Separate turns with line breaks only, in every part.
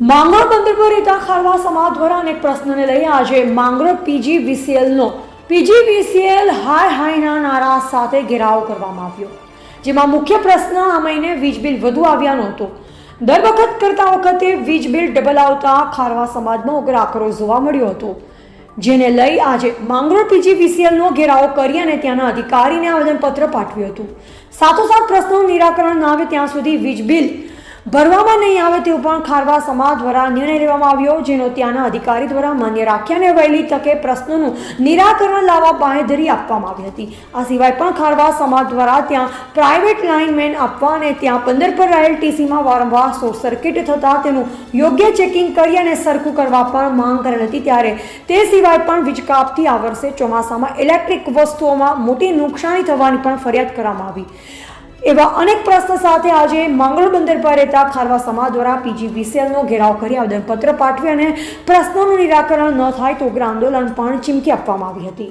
માંગરોળ બંદર પર ખારવા સમાજ દ્વારા અનેક પ્રશ્નને લઈ આજે માંગરોળ પીજી વીસીએલનો પીજી વીસીએલ હાય હાયના નારા સાથે ઘેરાવ કરવામાં આવ્યો. જેમાં મુખ્ય પ્રશ્ન આ મહિને વીજ બિલ વધુ આવ્યા હતો દર વખત કરતા વખતે વીજ બિલ ડબલ આવતા ખારવા સમાજમાં ઉગ્ર આક્રોશ જોવા મળ્યો હતો. જેને લઈ આજે માંગરોળ પીજી વીસીએલનો ઘેરાવ કરી અને ત્યાંના અધિકારીને આવેદનપત્ર પાઠવ્યું હતું. સાથોસાથ પ્રશ્નો નિરાકરણ ના આવે ત્યાં સુધી વીજ બિલ ભરવામાં નહીં આવે તેવું પણ ખારવા સમાજ દ્વારા નિર્ણય લેવામાં આવ્યો, જેનો ત્યાંના અધિકારી દ્વારા માન્ય રાખ્યાને વહેલી તકે પ્રશ્નોનું નિરાકરણ લાવવા બાંહેધરી આપવામાં આવી હતી. આ સિવાય પણ ખારવા સમાજ દ્વારા ત્યાં પ્રાઇવેટ લાઇનમેન આપવા અને ત્યાં પંદર પર રહેલ ટીસીમાં વારંવાર શોર્ટ સર્કિટ થતાં તેનું યોગ્ય ચેકિંગ કરી અને સરખું કરવા પણ માંગ કરેલ હતી. ત્યારે તે સિવાય પણ વીજ કાપથી આ વર્ષે ચોમાસામાં ઇલેક્ટ્રિક વસ્તુઓમાં મોટી નુકસાની થવાની પણ ફરિયાદ કરવામાં આવી. એવા અનેક પ્રશ્ન સાથે આજે મંગળ બંદર પર રહેતા ખારવા સમાજ દ્વારા પીજી વીસીએલનો ઘેરાવ કરી આવેદનપત્ર પાઠવી અને પ્રશ્નોનું નિરાકરણ ન થાય તો ઉગ્ર આંદોલન પણ ચીમકી આપવામાં આવી હતી.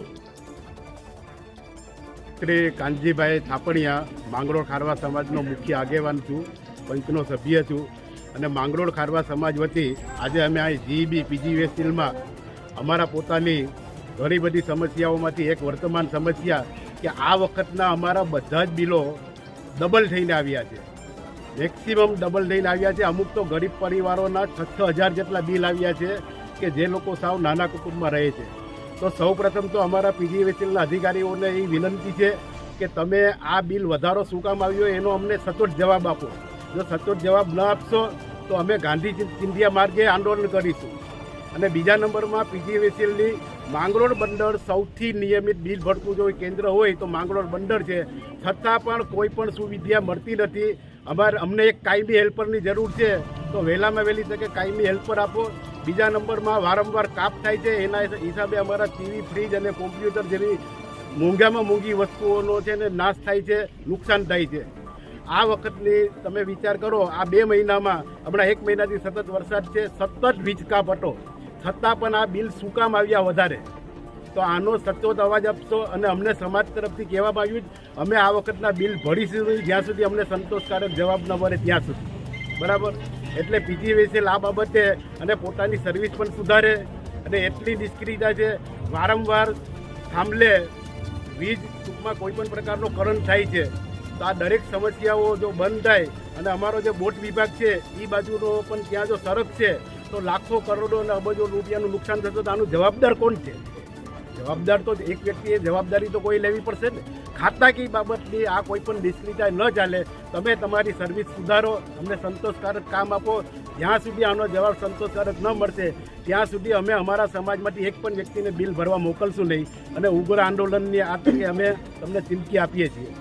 શ્રી કાનજીભાઈ થાપણિયા માંગરોળ ખારવા સમાજનો મુખ્ય આગેવાન છું, પંચનો સભ્ય છું અને માંગરોળ ખારવા સમાજ વતી આજે અમે અહીં જીઈબી વેસ્ટિલમાં અમારા પોતાની ઘણી બધી સમસ્યાઓમાંથી એક વર્તમાન સમસ્યા કે આ વખતના અમારા બધા જ બિલો ડબલ થઈને આવ્યા છે. મેક્સિમમ ડબલ થઈને આવ્યા છે. અમુક તો ગરીબ પરિવારોના છ છ હજાર જેટલા બિલ આવ્યા છે કે જે લોકો સાવ નાના કુટુંબમાં રહે છે. તો સૌપ્રથમ તો અમારા પીજી વેચેલના અધિકારીઓને એ વિનંતી છે કે તમે આ બિલ વધારો શું કામ આવ્યો એનો અમને સચોટ જવાબ આપો. જો સચોટ જવાબ ન આપશો, તો અમે ગાંધી ચિંધ્યા માર્ગે આંદોલન કરીશું. અને બીજા નંબરમાં પીજી વેચેલની માંગરોળ બંદર સૌથી નિયમિત બિલ ભરતું જો કેન્દ્ર હોય તો માંગરોળ બંદર છે. છતાં પણ કોઈ પણ સુવિધા મળતી નથી. અમારે અમને એક કાયમી હેલ્પરની જરૂર છે. તો વહેલામાં વહેલી તકે કાયમી હેલ્પર આપો. બીજા નંબરમાં વારંવાર કાપ થાય છે. એના હિસાબે અમારા ટીવી, ફ્રીજ અને કોમ્પ્યુટર જેવી મોંઘામાં મોંઘી વસ્તુઓનો છે ને નાશ થાય છે, નુકસાન થાય છે. આ વખતની તમે વિચાર કરો, આ બે મહિનામાં, હમણાં એક મહિનાથી સતત વરસાદ છે, સતત વીજ કાપ હતો. છતાં પણ આ બિલ શું કામ આવ્યા વધારે? તો આનો સચોટ અવાજ આપશો અને અમને સમાજ તરફથી કહેવામાં આવ્યું અમે આ વખતના બિલ ભરીશું જ્યાં સુધી અમને સંતોષકારક જવાબ ન મળે ત્યાં સુધી. બરાબર? એટલે પીજી વેસેલ આ બાબતે અને પોતાની સર્વિસ પણ સુધારે અને એટલી નિષ્ક્રિયતા છે, વારંવાર થાંભલે વીજ ટૂંકમાં કોઈ પણ પ્રકારનો કરંટ થાય છે. તો આ દરેક સમસ્યાઓ જો બંધ થાય અને અમારો જે બોટ વિભાગ છે એ બાજુનો પણ ત્યાં જો સરક છે તો લાખો કરોડો અને અબજો રૂપિયાનું નુકસાન થશે તો આનું જવાબદાર કોણ છે? જવાબદાર તો એક વ્યક્તિએ જવાબદારી તો કોઈ લેવી પડશે ને ખાતાકી બાબતની આ કોઈ પણ નિષ્ક્રિયતા ન ચાલે, તમે તમારી સર્વિસ સુધારો, અમને સંતોષકારક કામ આપો. જ્યાં સુધી આનો જવાબ સંતોષકારક ન મળશે, ત્યાં સુધી અમે અમારા સમાજમાંથી એક પણ વ્યક્તિને બિલ ભરવા મોકલશું નહીં. અને ઉગ્ર આંદોલનની આ તકે અમે તમને ચીમકી આપીએ છીએ.